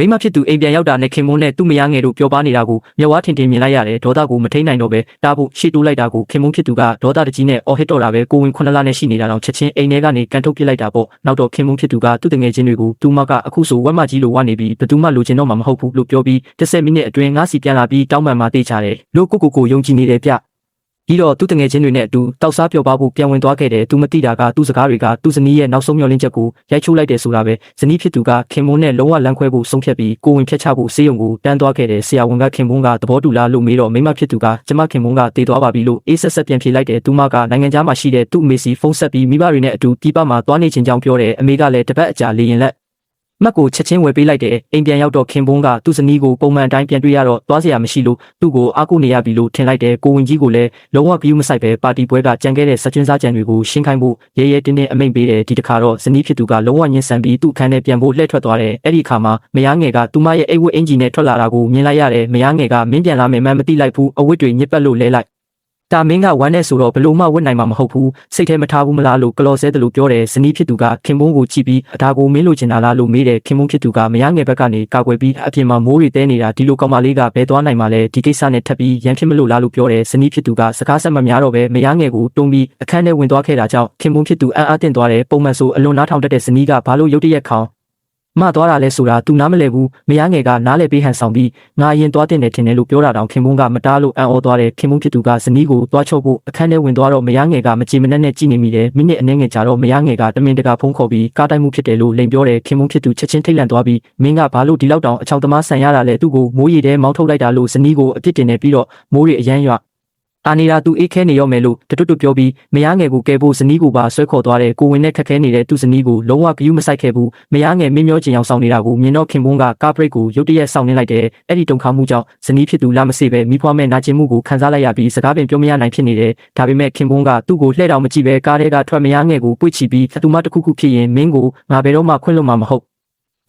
မိမဖြစ်သူအိမ်ပြန်ရောက်တာနဲ့ခင်မုန်းနဲ့သူ့မယားငယ်တို့ပြောပါနေတာကိုမျက်ဝါးထင်ထင်မြင်လိုက်ရတယ်ဒေါသကိုမထိန်နိုင်တော့ပဲတားဖို့ရှေ့တိုးလိုက်တာကိုခင်မုန်းဖြစ်သူကဒေါသတကြီးနဲ့အော်ဟစ်တော့တာပဲကိုဝင်ခုနှစ်လနဲ့ရှိနေတာတော့ချက်ချင်းအိမ်ထဲကနေကန်ထုတ်ပစ်လိုက်တာပေါ့နောက်တော့ခင်မုန်းဖြစ်သူကသူ့တငယ်ချင်းတွေကိုသူမကအခုဆိုဝက်မကြီးလိုဝနေပြီးဘယ်သူမှလိုချင်တော့မှာမဟုတ်ဘူးလို့ပြောပြီး10မိနစ်အတွင်းငါးစီပြန်လာပြီးတောင်းပန်မှတေးချတယ်လို့ကိုကိုကိုယုံကြည်နေတယ်ဗျ ပြီးတော့သူ့တငယ်ချင်းတွေနဲ့အတူတောက်စားပျော်ပါဖို့ပြန်ဝင်သွားခဲ့တယ်သူမသိတာကသူ့စကားတွေကသူ့ဇနီးရဲ့နောက်ဆုံးမျှော်လင့်ချက်ကိုရိုက်ချိုးလိုက်တယ်ဆိုတာပဲဇနီးဖြစ်သူကခင်မုန်းနဲ့လုံးဝလမ်းခွဲဖို့ဆုံးဖြတ်ပြီးကိုဝင်ဖျက်ချဖို့စေယုံကိုတန်းသွားခဲ့တယ်ဆရာဝန်ကခင်မုန်းကသဘောတူလားလို့မေးတော့မိမဖြစ်သူကကျမခင်မုန်းကတေးသွားပါပြီလို့အေးဆက်ဆက်ပြန်ဖြေလိုက်တယ်သူမကနိုင်ငံခြားမှာရှိတဲ့သူ့အမေစီဖုန်းဆက်ပြီးမိဘတွေနဲ့အတူပြည်ပမှာသွားနေချင်းကြောင်းပြောတယ်အမေကလည်းတပတ်အကြာလေရင်လက် မက်ကိုချက်ချင်းဝယ်ပေးလိုက်တယ်အိမ်ပြန်ရောက်တော့ခင်ဘုန်းကသူ့ဇနီးကိုပုံမှန်အတိုင်းပြန်တွေ့ရတော့သွားစရာမရှိလို့သူ့ကိုအားကိုးနေရပြီလို့ထင်လိုက်တယ်ကိုဝင်ကြီးကိုလည်းလုံးဝပြူးမဆိုင်ပဲပါတီပွဲကကြံခဲ့တဲ့စက်ကျွန်းစားကြံတွေကိုရှင်းခိုင်းဖို့ရဲရဲတင်းတင်းအမိန့်ပေးတယ်ဒီတခါတော့ဇနီးဖြစ်သူကလုံးဝညှဉ်းဆန်ပြီးသူ့ခန်းထဲပြန်ဖို့လှည့်ထွက်သွားတယ်အဲ့ဒီခါမှာမယားငယ်ကသူမရဲ့အိတ်ဝတ်အင်ဂျီနဲ့ထွက်လာတာကိုမြင်လိုက်ရတယ်မယားငယ်ကမင်းပြန်လာမယ်မှန်းမသိလိုက်ဘူးအဝတ်တွေညစ်ပတ်လို့လဲလိုက် တာမင်းကဝမ်းနဲ့ဆိုတော့ဘလို့မှဝတ်နိုင်မှာမဟုတ်ဘူးစိတ်ထဲမထားဘူးမလားလို့ကလော်ဆဲတယ်လို့ပြောတယ်ဇနီးဖြစ်သူကခင်ဘုန်းကိုကြည့်ပြီးအဒါကိုမင်းလိုချင်တာလားလို့မေးတယ်ခင်ဘုန်းဖြစ်သူကမရငယ်ဘက်ကနေကာကွယ်ပြီးအပြင်မှာမိုးတွေတဲနေတာဒီလိုကောင်မလေးကဘယ်သွားနိုင်မှာလဲဒီကိစ္စနဲ့ထပ်ပြီးရန်ဖြစ်မလို့လားလို့ပြောတယ်ဇနီးဖြစ်သူကစကားဆက်မများတော့ပဲမရငယ်ကိုတုံးပြီးအခန်းထဲဝင်သွားခဲ့တာကြောင့်ခင်ဘုန်းဖြစ်သူအံ့အားသင့်သွားတယ်ပုံမှန်ဆိုအလွန်နားထောင်တတ်တဲ့ဇနီးကဘာလို့ရုတ်တရက်ခေါင် မသွားတာလဲဆိုတာ तू နားမလဲဘူးမရငယ်ကနားလဲပေးဟန်ဆောင်ပြီးငါအရင်သွားတင်တယ်ထင်တယ်လို့ပြောတာတောင်ခင်မုန်းကမတားလို့အံ့ဩသွားတယ်ခင်မုန်းဖြစ်သူကဇနီးကိုသွားချုပ်ဖို့အခန်းထဲဝင်သွားတော့မရငယ်ကမကြည်မနှက်နဲ့ကြည်နေမိတယ်မိနစ်အနည်းငယ်ကြာတော့မရငယ်ကတမင်တကာဖုန်းခေါ်ပြီးကားတိုက်မှုဖြစ်တယ်လို့လိန်ပြောတယ်ခင်မုန်းဖြစ်သူချက်ချင်းထိတ်လန့်သွားပြီးမင်းကဘာလို့ဒီလောက်တောင်အချောင်သမားဆန်ရတာလဲသူ့ကိုမိုးရီထဲမောင်းထုတ်လိုက်တာလို့ဇနီးကိုအပြစ်တင်နေပြီးတော့မိုးရီအရန်ရွ အာနီရာသူအေးခဲနေရောမယ်လို့တတွတ်တွတ်ပြောပြီးမယားငယ်ကိုကဲဖို့ဇနီးကိုပါဆွဲခေါ်သွားတယ်ကိုဝင်နဲ့ခက်ခဲနေတဲ့သူ့ဇနီးကိုလုံးဝဂယုမဆိုင်ခဲ့ဘူးမယားငယ်မင်းမျောချင်အောင်ဆောင်နေတာကိုမြင်တော့ခင်ပွန်းကကားဘရိတ်ကိုရုတ်တရက်ဆောင်နေလိုက်တယ်အဲ့ဒီတုန်ခါမှုကြောင့်ဇနီးဖြစ်သူလာမစေပဲမိဖွားမဲ့နာကျင်မှုကိုခံစားလိုက်ရပြီးစကားပင်ပြောမရနိုင်ဖြစ်နေတယ်ဒါပေမဲ့ခင်ပွန်းကသူ့ကိုလှည့်တောင်မကြည့်ပဲကားထဲကထွက်မယားငယ်ကိုပွေ့ချပြီးသူမတစ်ခုခုဖြစ်ရင်မင်းကိုငါဘယ်တော့မှခွင့်လွှတ်မှာမဟုတ်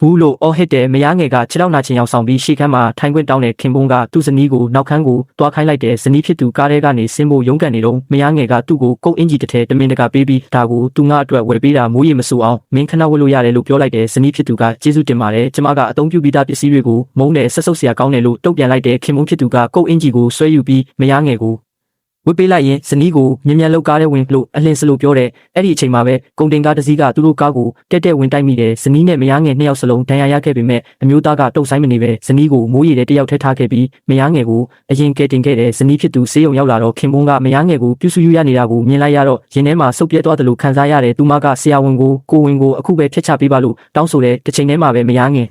ဘူးလို့အော်ဟစ်တယ်မယားငယ်ကခြေထောက်နာချင်အောင်ဆောင်ပြီးရှေ့ခန်းမှာထိုင်ခွင့်တောင်းတဲ့ခင်ပွန်းကသူ့ဇနီးကိုနောက်ခန်းကိုတွားခိုင်းလိုက်တဲ့ဇနီးဖြစ်သူကားထဲကနေဆင်းဖို့ရုန်းကန်နေတော့မယားငယ်ကသူ့ကိုကုတ်အင်ဂျီတစ်ထည်တမင်တကာပေးပြီးဒါကိုသူငါအတွက်ဝယ်ပေးတာမိုးရီမဆူအောင်မင်းခဏဝတ်လို့ရတယ်လို့ပြောလိုက်တယ်ဇနီးဖြစ်သူကကျေးဇူးတင်ပါတယ်ကျမကအသုံးပြုပြီးသားပစ္စည်းတွေကိုမုန်းတယ်ဆက်ဆုပ်စရာကောင်းတယ်လို့တုံ့ပြန်လိုက်တဲ့ခင်ပွန်းဖြစ်သူကကုတ်အင်ဂျီကိုဆွဲယူပြီးမယားငယ်ကို ဝစ်ပေးလိုက်ရင်ဇနီးကိုမြ мян လောက်ကားတဲ့ဝင်လို့အလင်းစလို့ပြောတယ်အဲ့ဒီအချိန်မှာပဲကုန်တင်ကားတစ်စီးကသူတို့ကားကိုတက်တက်ဝင်တိုက်မိတယ်ဇနီးနဲ့မယားငယ်နှစ်ယောက်စလုံးဒဏ်ရာရခဲ့ပေမဲ့အမျိုးသားကတုတ်ဆိုင်မနေပဲဇနီးကိုမိုးရီတဲ့တယောက်ထဲထားခဲ့ပြီးမယားငယ်ကိုအရင်ကဲတင်ခဲ့တယ်ဇနီးဖြစ်သူဆေးရုံရောက်လာတော့ခင်ပွန်းကမယားငယ်ကိုပြုစုယူရနေတာကိုမြင်လိုက်ရတော့ရင်ထဲမှာစုပ်ပြဲသွားတယ်လို့ခံစားရတယ်သူမကဆရာဝန်ကိုကိုဝင်ကိုအခုပဲဖျက်ချပေးပါလို့တောင်းဆိုတဲ့တစ်ချိန်တည်းမှာပဲမယားငယ်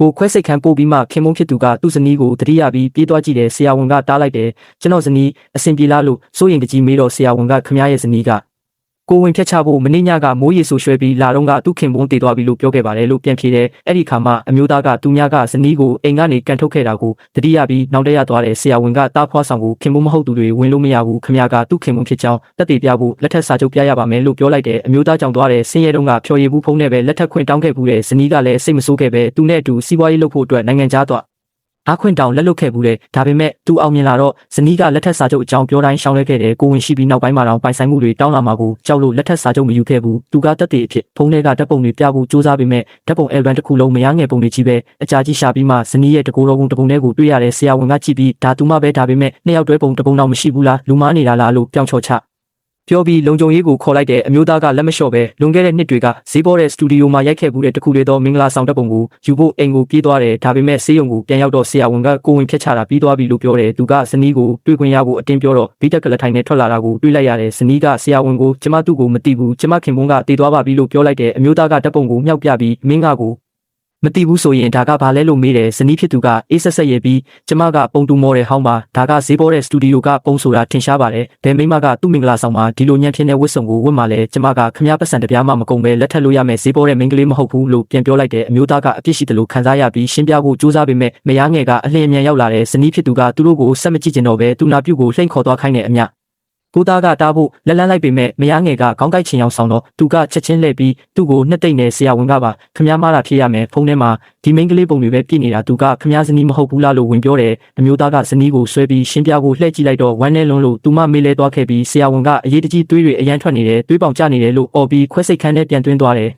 ကိုခွဲစိတ်ခံပို့ပြီးမှခင်မုန်းဖြစ်သူကသူ့ဇနီးကိုတတိယပြီးပြေးသွားကြည့်တယ်ဆရာဝန်ကတားလိုက်တယ်ကျွန်တော်ဇနီးအဆင်ပြေလားလို့စိုးရင်တကြီးမေးတော့ဆရာဝန်ကခမရရဲ့ဇနီးက ကိုဝင်ဖြတ်ချဖို့မင်းညကမိုးရီဆူရွှဲပြီးလာတော့ကသူ့ခင်ပွန်းတည်သွားပြီလို့ပြောခဲ့ပါတယ်လို့ပြန်ဖြေတယ်အဲ့ဒီခါမှာအမျိုးသားကသူညကဇနီးကိုအိမ်ကနေကန်ထုတ်ခဲ့တာကိုတတိယပြီးနောက်တရသွားတယ်ဆရာဝန်ကတားဖွားဆောင်ကိုခင်ပွန်းမဟုတ်သူတွေဝင်လို့မရဘူးခမရကသူ့ခင်ပွန်းဖြစ်ကြောင်းတက်တည်ပြဖို့လက်ထက်စာချုပ်ပြရပါမယ်လို့ပြောလိုက်တယ်အမျိုးသားကြောင့်သွားတယ်ဆင်းရဲတုန်းကဖြော်ရည်ဘူးဖုံးနဲ့ပဲလက်ထက်ခွင့်တောင်းခဲ့ဘူးတဲ့ဇနီးကလည်းစိတ်မဆိုးခဲ့ပဲသူနဲ့အတူစီးပွားရေးလုပ်ဖို့အတွက်နိုင်ငံခြားသွား အားခွင့်တောင်လက်လွတ်ခဲ့ဘူးတဲ့ဒါပေမဲ့သူအောင်မြင်လာတော့ဇနီးကလက်ထက်စာချုပ်အကြောင်းပြောတိုင်းရှောင်လဲခဲ့တယ်ကိုဝင်ရှိပြီးနောက်ပိုင်းမှာတော့ပိုင်ဆိုင်မှုတွေတောင်းလာမှာကိုကြောက်လို့လက်ထက်စာချုပ်မယူခဲ့ဘူးသူကတက်တည်အဖြစ်ဖုန်းထဲကဓာတ်ပုံတွေပြဖို့စူးစမ်းပေမဲ့ဓာတ်ပုံ album တစ်ခုလုံးမရငယ်ပုံတွေကြီးပဲအကြာကြီးရှာပြီးမှဇနီးရဲ့တကူတော်ပုံတစ်ပုံထဲကိုတွေ့ရတဲ့ဆရာဝန်ကကြည့်ပြီးဒါသူမှပဲဒါပေမဲ့နှစ်ယောက်တွဲပုံတစ်ပုံတော့မရှိဘူးလားလူမားနေတာလားလို့ပြောင်းချော်ချ ပြောပြီးလုံခြုံရေးကိုခေါ်လိုက်တဲ့အမျိုးသားကလက်မလျှော့ပဲလွန်ခဲ့တဲ့နှစ်တွေကဈေးပေါ်တဲ့စတူဒီယိုမှာရိုက်ခဲ့မှုတဲ့တခုလေသောမင်္ဂလာဆောင်တဲ့ပုံကိုယူဖို့အိမ်ကိုပြေးသွားတယ်ဒါပေမဲ့ဆေးရုံကိုပြန်ရောက်တော့ဆရာဝန်ကကိုဝင်ဖျက်ချတာပြီးသွားပြီလို့ပြောတယ်သူကဇနီးကိုတွေ့ခွင့်ရဖို့အတင်းပြောတော့ဘီတက်ကလထိုင်နဲ့ထွက်လာတာကိုတွေ့လိုက်ရတယ်ဇနီးကဆရာဝန်ကိုကျမသူ့ကိုမသိဘူးကျမခင်ပွန်းကတည်သွားပါပြီလို့ပြောလိုက်တယ်အမျိုးသားကဓာတ်ပုံကိုမြောက်ပြပြီးမင်းကကို မသိဘူးဆိုရင်ဒါကဘာလဲလို့မေးတယ်ဇနီးဖြစ်သူကအေးဆက်ဆက်ရဲ့ပြီးကျမကပုံတူမော်တယ်ဟောင်းပါဒါကဈေးပေါ်တဲ့စတူဒီယိုကပုံဆိုတာထင်ရှားပါတယ်ဘယ်မိမကသူ့မင်္ဂလာဆောင်မှာဒီလိုညံ့ဖြစ်တဲ့ဝတ်စုံကိုဝတ်မှလဲကျမကခမည်းပတ်စံတပြားမှမကုန်ပဲလက်ထပ်လို့ရမယ်ဈေးပေါ်တဲ့မိန်းကလေးမဟုတ်ဘူးလို့ပြန်ပြောလိုက်တယ်အမျိုးသားကအပြစ်ရှိတယ်လို့ခံစားရပြီးရှင်းပြဖို့ကြိုးစားပေမဲ့မယားငယ်ကအလင်းအမြန်ရောက်လာတဲ့ဇနီးဖြစ်သူကသူတို့ကိုဆက်မကြည့်ကျင်တော့ပဲသူနာပြုတ်ကိုလှိမ့်ခေါ်သွားခိုင်းတဲ့အမျှ ကိုသားကတားဖို့လက်လန်းလိုက်ပေမဲ့မယားငယ်ကခေါင်းကိုက်ချင်အောင်ဆောင်တော့သူကချက်ချင်းလှည့်ပြီးသူ့ကိုနှစ်သိမ့်နဲ့ဆရာဝန်ကပါခမားမားတာဖြစ်ရမယ်ဖုန်းထဲမှာဒီမိန်းကလေးပုံတွေပဲပြည့်နေတာသူကခမားဇနီးမဟုတ်ဘူးလားလို့ဝင်ပြောတယ်အမျိုးသားကဇနီးကိုဆွဲပြီးရှင်းပြဖို့လှည့်ကြည့်လိုက်တော့ဝမ်းနဲ့လွန်းလို့သူမမေးလဲသွားခဲ့ပြီးဆရာဝန်ကအရေးတကြီးသွေးတွေအရန်ထွက်နေတယ်သွေးပေါင်ကျနေတယ်လို့អော်ပြီးခွဲစိတ်ခန်းထဲပြန်သွင်းသွားတယ်